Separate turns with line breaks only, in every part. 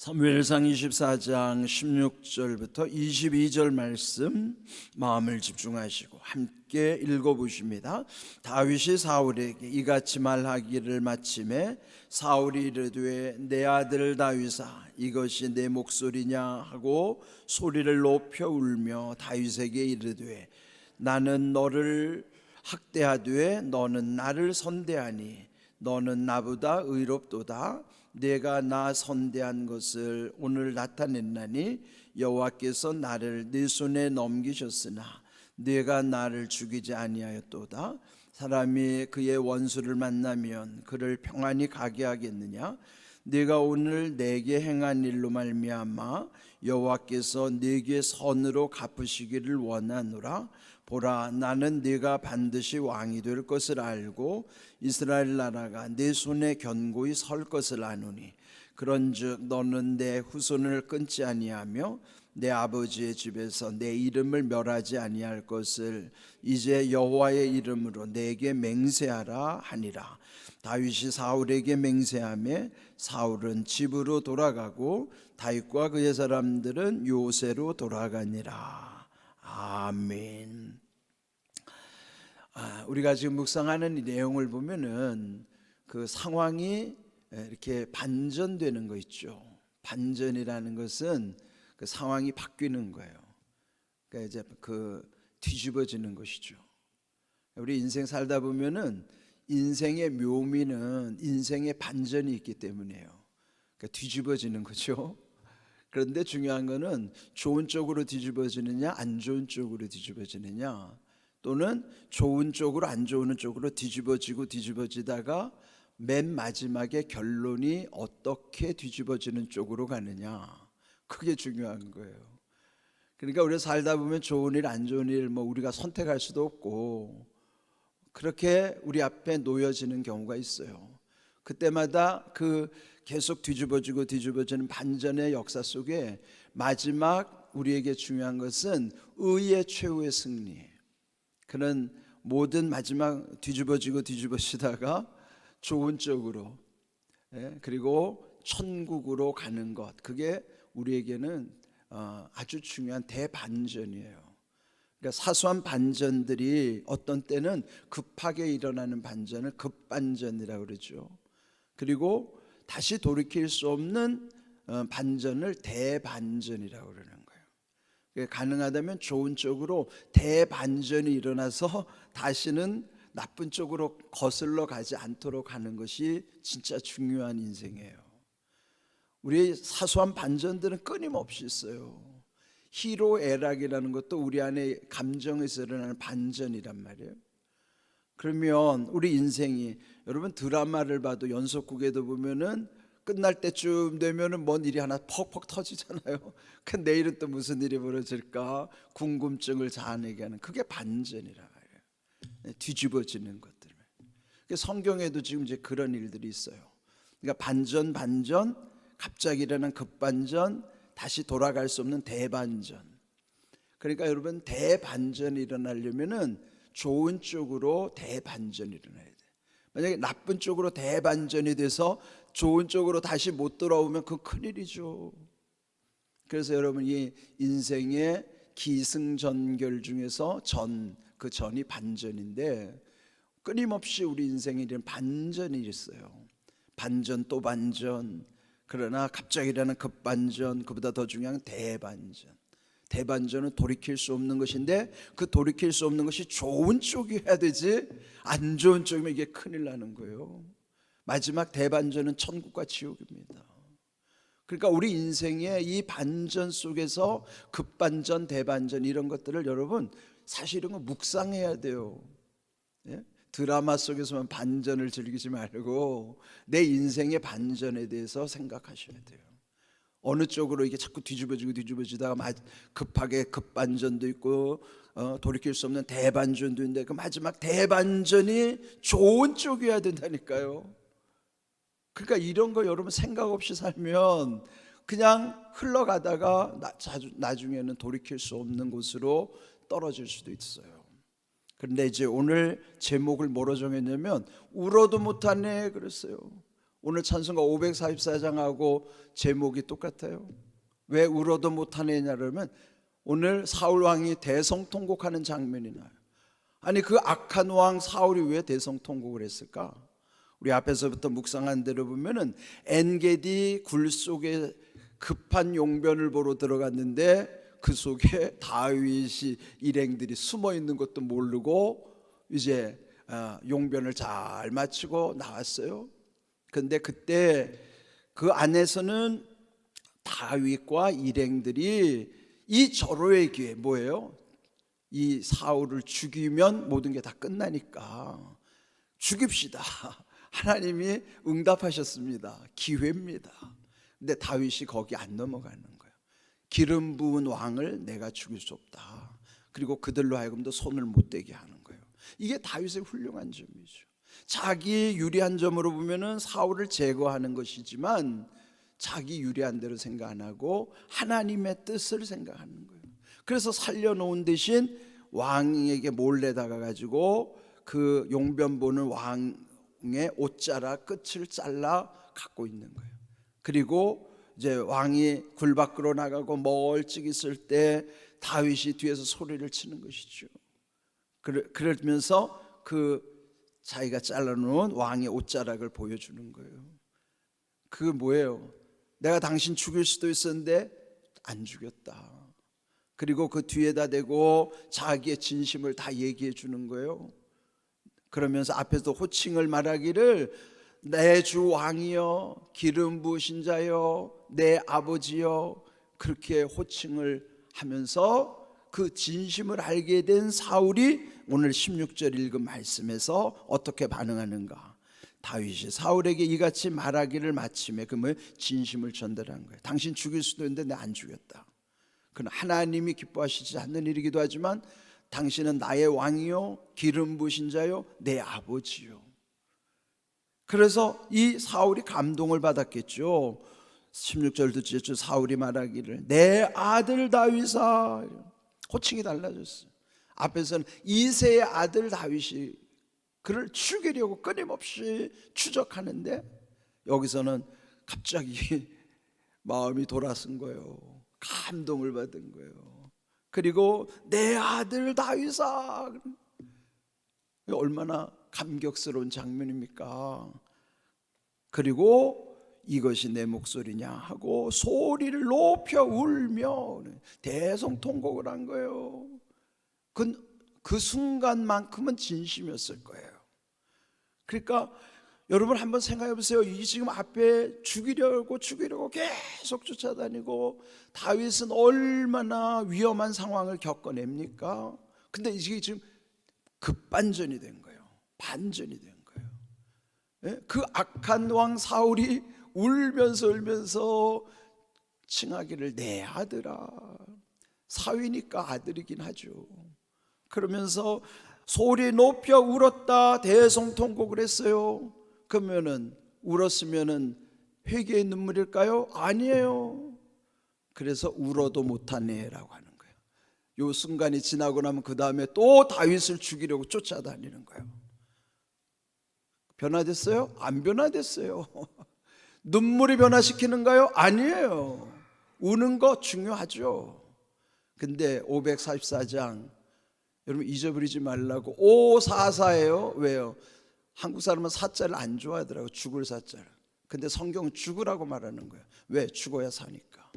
사무엘상 24장 16절부터 22절 말씀 마음을 집중하시고 함께 읽어 보십니다. 다윗이 사울에게 이같이 말하기를 마침에 사울이 이르되 내 아들 다윗아 이것이 내 목소리냐 하고 소리를 높여 울며 다윗에게 이르되 나는 너를 학대하되 너는 나를 선대하니 너는 나보다 의롭도다 내가 나 선대한 것을 오늘 나타냈나니 여호와께서 나를 네 손에 넘기셨으나 내가 나를 죽이지 아니하였도다. 사람이 그의 원수를 만나면 그를 평안히 가게 하겠느냐? 내가 오늘 내게 행한 일로 말미암아 여호와께서 내게 선으로 갚으시기를 원하노라 보라 나는 네가 반드시 왕이 될 것을 알고 이스라엘 나라가 네 손에 견고히 설 것을 아노니. 그런즉 너는 내 후손을 끊지 아니하며 내 아버지의 집에서 내 이름을 멸하지 아니할 것을 이제 여호와의 이름으로 내게 맹세하라 하니라. 다윗이 사울에게 맹세하며 사울은 집으로 돌아가고 다윗과 그의 사람들은 요새로 돌아가니라 아멘. 아, 우리가 지금 묵상하는 이 내용을 보면은 그 상황이 이렇게 반전되는 거 있죠. 반전이라는 것은 그 상황이 바뀌는 거예요. 그러니까 이제 그 뒤집어지는 것이죠. 우리 인생 살다 보면은 인생의 묘미는 인생의 반전이 있기 때문에요. 그러니까 뒤집어지는 거죠. 그런데 중요한 거는 좋은 쪽으로 뒤집어지느냐 안 좋은 쪽으로 뒤집어지느냐 또는 좋은 쪽으로 안 좋은 쪽으로 뒤집어지고 뒤집어지다가 맨 마지막에 결론이 어떻게 뒤집어지는 쪽으로 가느냐 그게 중요한 거예요. 그러니까 우리가 살다 보면 좋은 일 안 좋은 일 뭐 우리가 선택할 수도 없고 그렇게 우리 앞에 놓여지는 경우가 있어요. 그때마다 그 계속 뒤집어지고 뒤집어지는 반전의 역사 속에 마지막 우리에게 중요한 것은 의의 최후의 승리. 그는 모든 마지막 뒤집어지고 뒤집어지다가 좋은 쪽으로 예, 그리고 천국으로 가는 것 그게 우리에게는 어, 아주 중요한 대반전이에요. 그러니까 사소한 반전들이 어떤 때는 급하게 일어나는 반전을 급반전이라고 그러죠. 그리고 다시 돌이킬 수 없는 어, 반전을 대반전이라고 그러는 거예요. 가능하다면 좋은 쪽으로 대반전이 일어나서 다시는 나쁜 쪽으로 거슬러 가지 않도록 하는 것이 진짜 중요한 인생이에요. 우리의 사소한 반전들은 끊임없이 있어요. 희로애락이라는 것도 우리 안에 감정에서 일어나는 반전이란 말이에요. 그러면 우리 인생이 여러분 드라마를 봐도 연속극에도 보면은 끝날 때쯤 되면은 뭔 일이 하나 퍽퍽 터지잖아요. 그 내일은 또 무슨 일이 벌어질까 궁금증을 자아내게 하는 그게 반전이라 말이에요. 네, 뒤집어지는 것들. 성경에도 지금 이제 그런 일들이 있어요. 그러니까 반전 반전 갑자기 일어난 급반전 다시 돌아갈 수 없는 대반전. 그러니까 여러분 대반전이 일어나려면은 좋은 쪽으로 대반전이 일어나야 돼. 만약에 나쁜 쪽으로 대반전이 돼서 좋은 쪽으로 다시 못 돌아오면 그 큰일이죠. 그래서 여러분 이 인생의 기승전결 중에서 전, 그 전이 반전인데 끊임없이 우리 인생에 이런 반전이 있어요. 반전 또 반전. 그러나 갑자기 일어나는 급반전, 그보다 더 중요한 대반전. 대반전은 돌이킬 수 없는 것인데 그 돌이킬 수 없는 것이 좋은 쪽이어야 되지 안 좋은 쪽이면 이게 큰일 나는 거예요. 마지막 대반전은 천국과 지옥입니다. 그러니까 우리 인생의 이 반전 속에서 급반전, 대반전 이런 것들을 여러분 사실 이런 거 묵상해야 돼요. 예? 드라마 속에서만 반전을 즐기지 말고 내 인생의 반전에 대해서 생각하셔야 돼요. 어느 쪽으로 이게 자꾸 뒤집어지고 뒤집어지다가 급하게 급반전도 있고 어, 돌이킬 수 없는 대반전도 있는데 그 마지막 대반전이 좋은 쪽이어야 된다니까요. 그러니까 이런 거 여러분 생각 없이 살면 그냥 흘러가다가 나, 나중에는 돌이킬 수 없는 곳으로 떨어질 수도 있어요. 그런데 이제 오늘 제목을 뭐로 정했냐면 울어도 못하네 그랬어요. 오늘 찬송가 544장하고 제목이 똑같아요. 왜 울어도 못하느냐 그러면 오늘 사울 왕이 대성통곡하는 장면이 나요. 아니 그 악한 왕 사울이 왜 대성통곡을 했을까? 우리 앞에서부터 묵상한 대로 보면은 엔게디 굴 속에 급한 용변을 보러 들어갔는데 그 속에 다윗이 일행들이 숨어 있는 것도 모르고 이제 어, 용변을 잘 마치고 나왔어요. 근데 그때 그 안에서는 다윗과 일행들이 이 절호의 기회 뭐예요? 이 사울을 죽이면 모든 게 다 끝나니까 죽입시다. 하나님이 응답하셨습니다. 기회입니다. 근데 다윗이 거기 안 넘어가는 거예요. 기름 부은 왕을 내가 죽일 수 없다. 그리고 그들로 하여금도 손을 못 대게 하는 거예요. 이게 다윗의 훌륭한 점이죠. 자기 유리한 점으로 보면은 사울을 제거하는 것이지만 자기 유리한 대로 생각 안 하고 하나님의 뜻을 생각하는 거예요. 그래서 살려놓은 대신 왕에게 몰래 다가 가지고 그 용변 보는 왕의 옷자락 끝을 잘라 갖고 있는 거예요. 그리고 이제 왕이 굴 밖으로 나가고 멀찍이 있을 때 다윗이 뒤에서 소리를 치는 것이죠. 그러- 그러면서 그 자기가 잘라놓은 왕의 옷자락을 보여주는 거예요. 그 뭐예요? 내가 당신 죽일 수도 있었는데 안 죽였다. 그리고 그 뒤에다 대고 자기의 진심을 다 얘기해 주는 거예요. 그러면서 앞에서 호칭을 말하기를 내 주 왕이여 기름 부으신 자여 내 아버지여 그렇게 호칭을 하면서 그 진심을 알게 된 사울이 오늘 16절 읽은 말씀에서 어떻게 반응하는가? 다윗이 사울에게 이같이 말하기를 마침에 그러면 진심을 전달한 거예요. 당신 죽일 수도 있는데 내 안 죽였다. 그는 하나님이 기뻐하시지 않는 일이기도 하지만 당신은 나의 왕이요 기름 부신 자요 내 아버지요. 그래서 이 사울이 감동을 받았겠죠. 16절 듣죠. 사울이 말하기를 내 아들 다윗아 호칭이 달라졌어요. 앞에서는 이세의 아들 다윗이 그를 죽이려고 끊임없이 추적하는데 여기서는 갑자기 마음이 돌아선 거예요. 감동을 받은 거예요. 그리고 내 아들 다윗아 얼마나 감격스러운 장면입니까? 그리고 이것이 내 목소리냐 하고 소리를 높여 울며 대성통곡을 한 거예요. 그, 그 순간만큼은 진심이었을 거예요. 그러니까 여러분 한번 생각해 보세요. 이 지금 앞에 죽이려고 죽이려고 계속 쫓아다니고 다윗은 얼마나 위험한 상황을 겪어냅니까? 근데 이게 지금 급반전이 된 거예요. 반전이 된 거예요. 예? 그 악한 왕 사울이 울면서 울면서 칭하기를 내 아들아 사위니까 아들이긴 하죠. 그러면서 소리 높여 울었다 대성통곡을 했어요. 그러면은 울었으면은 회개의 눈물일까요? 아니에요. 그래서 울어도 못하네라고 하는 거예요. 요 순간이 지나고 나면 그 다음에 또 다윗을 죽이려고 쫓아다니는 거예요. 변화됐어요? 안 변화됐어요. 눈물이 변화시키는가요? 아니에요. 우는 거 중요하죠. 근데 544장 여러분 잊어버리지 말라고 544예요. 왜요? 한국 사람은 사자를 안 좋아하더라고 죽을 사자를. 근데 성경은 죽으라고 말하는 거예요. 왜? 죽어야 사니까.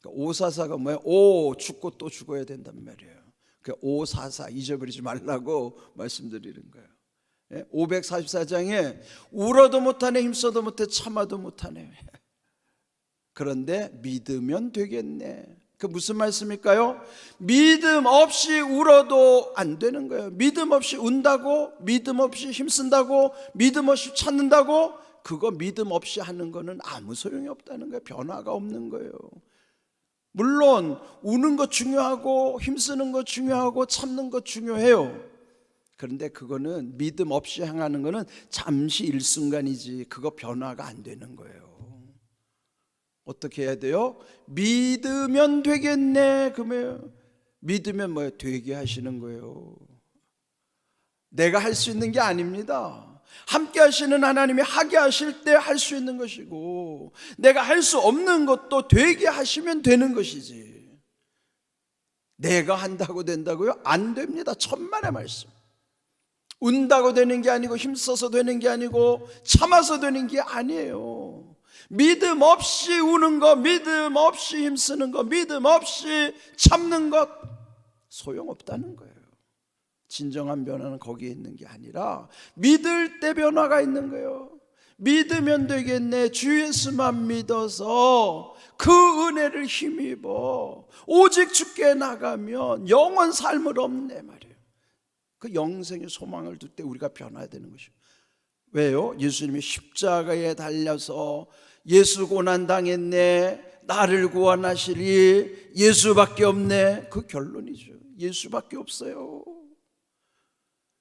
그러니까 544가 뭐야? 오 죽고 또 죽어야 된단 말이에요. 그544 잊어버리지 말라고 말씀드리는 거예요. 544장에 울어도 못하네 힘써도 못해 참아도 못하네. 그런데 믿으면 되겠네. 그 무슨 말씀일까요? 믿음 없이 울어도 안 되는 거예요. 믿음 없이 운다고, 믿음 없이 힘쓴다고, 믿음 없이 찾는다고, 그거 믿음 없이 하는 거는 아무 소용이 없다는 거예요. 변화가 없는 거예요. 물론 우는 거 중요하고 힘쓰는 거 중요하고 참는 거 중요해요. 그런데 그거는 믿음 없이 행하는 거는 잠시 일순간이지 그거 변화가 안 되는 거예요. 어떻게 해야 돼요? 믿으면 되겠네. 그러면 믿으면 뭐예요? 되게 하시는 거예요. 내가 할 수 있는 게 아닙니다. 함께 하시는 하나님이 하게 하실 때 할 수 있는 것이고 내가 할 수 없는 것도 되게 하시면 되는 것이지. 내가 한다고 된다고요? 안 됩니다. 천만의 말씀. 운다고 되는 게 아니고 힘써서 되는 게 아니고 참아서 되는 게 아니에요. 믿음 없이 우는 거, 믿음 없이 힘쓰는 거, 믿음 없이 참는 것 소용없다는 거예요. 진정한 변화는 거기에 있는 게 아니라 믿을 때 변화가 있는 거예요. 믿으면 되겠네. 주 예수만 믿어서 그 은혜를 힘입어 오직 주께 나가면 영원 삶을 없네 말이에요. 그 영생의 소망을 둘 때 우리가 변화되는 것이요. 왜요? 예수님이 십자가에 달려서 예수 고난 당했네. 나를 구원하시리 예수밖에 없네. 그 결론이죠. 예수밖에 없어요.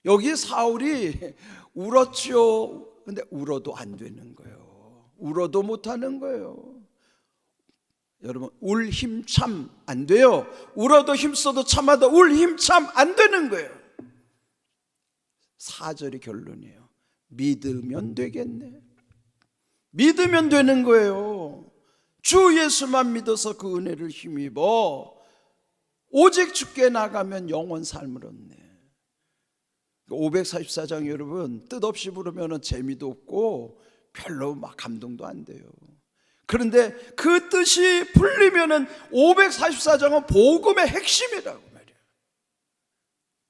여기 사울이 울었죠. 근데 울어도 안 되는 거예요. 울어도 못 하는 거예요. 여러분 울 힘 참 안 돼요. 울어도 힘써도 참아도 울 힘 참 안 되는 거예요. 사절이 결론이에요. 믿으면 되겠네. 믿으면 되는 거예요. 주 예수만 믿어서 그 은혜를 힘입어 오직 주께 나가면 영원 삶을 얻네. 544장 여러분 뜻없이 부르면 재미도 없고 별로 막 감동도 안 돼요. 그런데 그 뜻이 풀리면은 544장은 복음의 핵심이라고.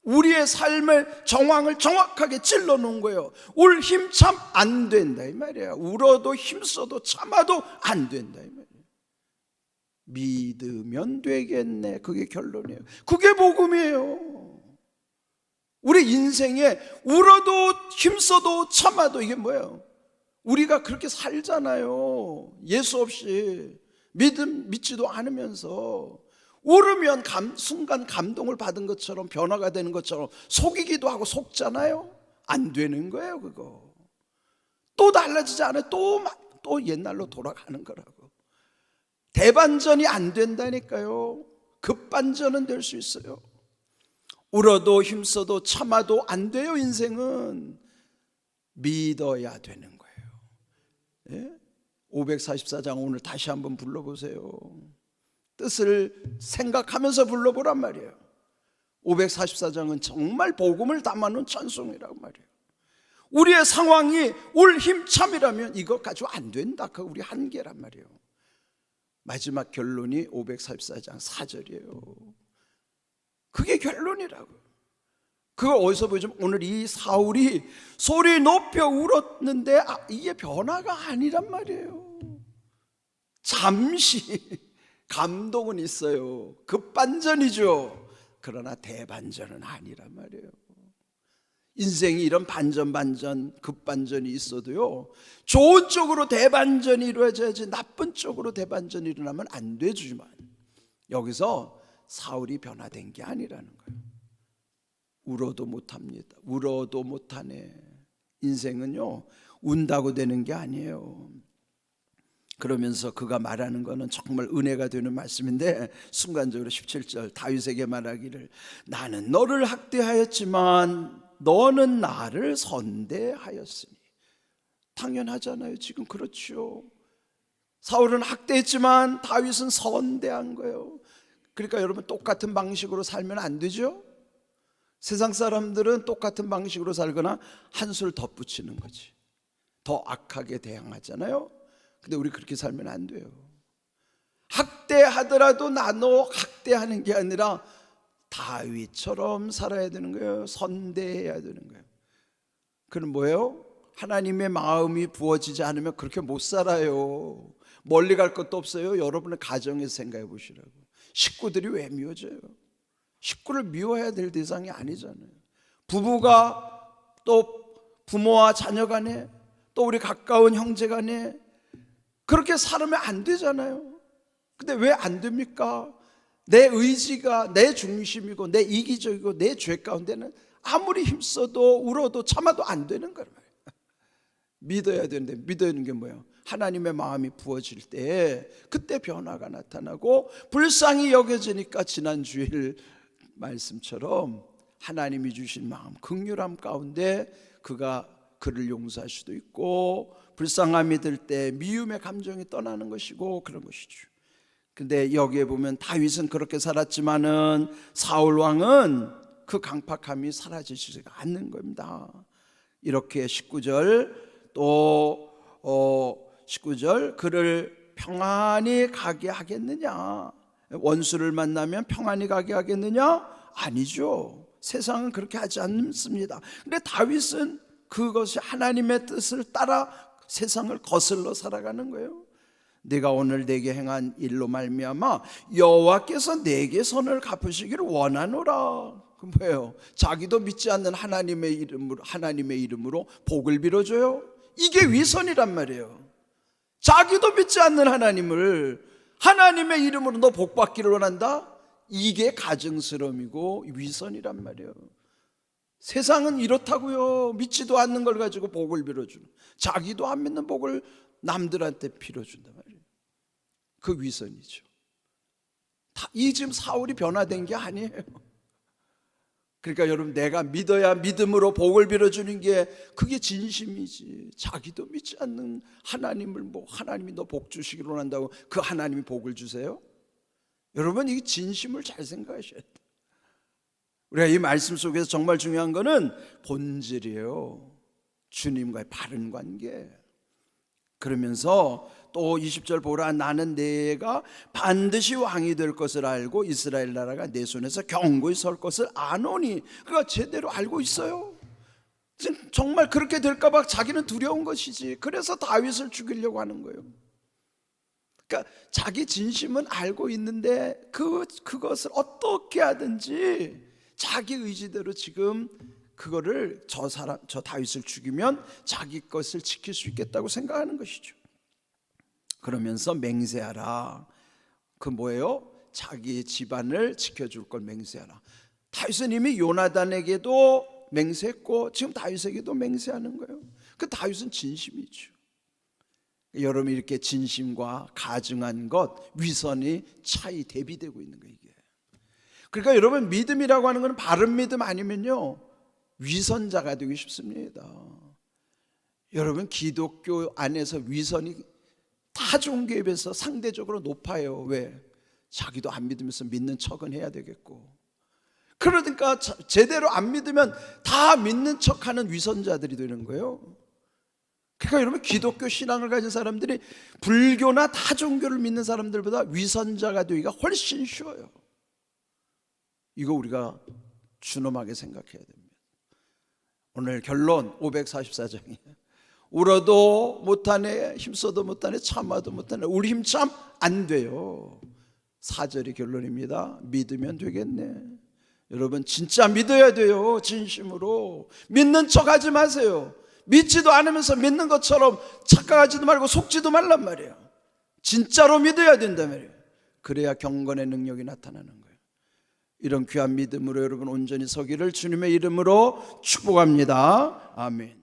우리의 삶의 정황을 정확하게 찔러 놓은 거예요. 울 힘 참 안 된다 이 말이야. 울어도 힘써도 참아도 안 된다 이 말이에요. 믿으면 되겠네. 그게 결론이에요. 그게 복음이에요. 우리 인생에 울어도 힘써도 참아도 이게 뭐예요? 우리가 그렇게 살잖아요. 예수 없이 믿음 믿지도 않으면서 울으면 감, 순간 감동을 받은 것처럼 변화가 되는 것처럼 속이기도 하고 속잖아요. 안 되는 거예요, 그거. 또 달라지지 않아요. 또, 또 옛날로 돌아가는 거라고. 대반전이 안 된다니까요. 급반전은 될 수 있어요. 울어도 힘써도 참아도 안 돼요, 인생은. 믿어야 되는 거예요. 예? 544장 오늘 다시 한번 불러보세요. 뜻을 생각하면서 불러보란 말이에요. 544장은 정말 복음을 담아놓은 찬송이라고 말이에요. 우리의 상황이 울 힘참이라면 이것 가지고 안 된다. 그 우리 한계란 말이에요. 마지막 결론이 544장 4절이에요. 그게 결론이라고. 그걸 어디서 보여주면 오늘 이 사울이 소리 높여 울었는데 아, 이게 변화가 아니란 말이에요. 잠시 감동은 있어요. 급반전이죠. 그러나 대반전은 아니란 말이에요. 인생이 이런 반전 반전 급반전이 있어도요. 좋은 쪽으로 대반전이 이루어져야지 나쁜 쪽으로 대반전이 일어나면 안 되지만 여기서 사울이 변화된 게 아니라는 거예요. 울어도 못합니다. 울어도 못하네. 인생은요, 운다고 되는 게 아니에요. 그러면서 그가 말하는 거는 정말 은혜가 되는 말씀인데 순간적으로 17절 다윗에게 말하기를 나는 너를 학대하였지만 너는 나를 선대하였으니 당연하잖아요. 지금 그렇죠. 사울은 학대했지만 다윗은 선대한 거예요. 그러니까 여러분 똑같은 방식으로 살면 안 되죠? 세상 사람들은 똑같은 방식으로 살거나 한술 덧붙이는 거지. 더 악하게 대항하잖아요. 근데 우리 그렇게 살면 안 돼요. 학대하더라도 나눠 학대하는 게 아니라 다윗처럼 살아야 되는 거예요. 선대해야 되는 거예요. 그는 뭐예요? 하나님의 마음이 부어지지 않으면 그렇게 못 살아요. 멀리 갈 것도 없어요. 여러분의 가정에서 생각해 보시라고. 식구들이 왜 미워져요? 식구를 미워해야 될 대상이 아니잖아요. 부부가 또 부모와 자녀 간에 또 우리 가까운 형제 간에 그렇게 살으면 안 되잖아요. 근데 왜 안 됩니까? 내 의지가 내 중심이고 내 이기적이고 내 죄 가운데는 아무리 힘써도 울어도 참아도 안 되는 거예요. 믿어야 되는데 믿어야 게 뭐예요? 하나님의 마음이 부어질 때 그때 변화가 나타나고 불쌍히 여겨지니까 지난 주일 말씀처럼 하나님이 주신 마음 극률함 가운데 그가 그를 용서할 수도 있고 불쌍함이 들 때 미움의 감정이 떠나는 것이고 그런 것이죠. 근데 여기에 보면 다윗은 그렇게 살았지만은 사울 왕은 그 강팍함이 사라지지가 않는 겁니다. 이렇게 19절 또 어, 19절 그를 평안히 가게 하겠느냐? 원수를 만나면 평안히 가게 하겠느냐? 아니죠. 세상은 그렇게 하지 않습니다. 근데 다윗은 그것이 하나님의 뜻을 따라 세상을 거슬러 살아가는 거예요. 내가 오늘 내게 행한 일로 말미암아 여호와께서 내게 선을 갚으시기를 원하노라. 그 뭐예요? 자기도 믿지 않는 하나님의 이름으로 하나님의 이름으로 복을 빌어줘요. 이게 위선이란 말이에요. 자기도 믿지 않는 하나님을 하나님의 이름으로 너 복 받기를 원한다? 이게 가증스러움이고 위선이란 말이에요. 세상은 이렇다고요. 믿지도 않는 걸 가지고 복을 빌어주는. 자기도 안 믿는 복을 남들한테 빌어준단 말이에요. 그 위선이죠. 다, 이 지금 사울이 변화된 게 아니에요. 그러니까 여러분 내가 믿어야 믿음으로 복을 빌어주는 게 그게 진심이지. 자기도 믿지 않는 하나님을 뭐 하나님이 너 복 주시기를 원한다고 그 하나님이 복을 주세요? 여러분 이 진심을 잘 생각하셔야 돼. 우리가 이 말씀 속에서 정말 중요한 거는 본질이에요. 주님과의 바른 관계. 그러면서 또 20절 보라 나는 내가 반드시 왕이 될 것을 알고 이스라엘 나라가 내 손에서 경고히 설 것을 아노니 그가 제대로 알고 있어요. 정말 그렇게 될까 봐 자기는 두려운 것이지. 그래서 다윗을 죽이려고 하는 거예요. 그러니까 자기 진심은 알고 있는데 그 그것을 어떻게 하든지 자기 의지대로 지금 그거를 저 사람 저 다윗을 죽이면 자기 것을 지킬 수 있겠다고 생각하는 것이죠. 그러면서 맹세하라. 그 뭐예요? 자기 집안을 지켜줄 걸 맹세하라. 다윗은 이미 요나단에게도 맹세했고 지금 다윗에게도 맹세하는 거예요. 그 다윗은 진심이죠. 여러분 이렇게 진심과 가증한 것 위선이 차이 대비되고 있는 거예요. 이게. 그러니까 여러분 믿음이라고 하는 것은 바른 믿음 아니면요 위선자가 되기 쉽습니다. 여러분 기독교 안에서 위선이 타 종교에 비해서 상대적으로 높아요. 왜? 자기도 안 믿으면서 믿는 척은 해야 되겠고. 그러니까 자- 제대로 안 믿으면 다 믿는 척하는 위선자들이 되는 거예요. 그러니까 여러분 기독교 신앙을 가진 사람들이 불교나 타 종교를 믿는 사람들보다 위선자가 되기가 훨씬 쉬워요. 이거 우리가 준엄하게 생각해야 됩니다. 오늘 결론 544장이에요. 울어도 못하네, 힘써도 못하네, 참아도 못하네. 우리 힘참 안 돼요. 사절이 결론입니다. 믿으면 되겠네. 여러분 진짜 믿어야 돼요. 진심으로 믿는 척 하지 마세요. 믿지도 않으면서 믿는 것처럼 착각하지도 말고 속지도 말란 말이에요. 진짜로 믿어야 된단 말이에요. 그래야 경건의 능력이 나타나는 거예요. 이런 귀한 믿음으로 여러분 온전히 서기를 주님의 이름으로 축복합니다. 아멘.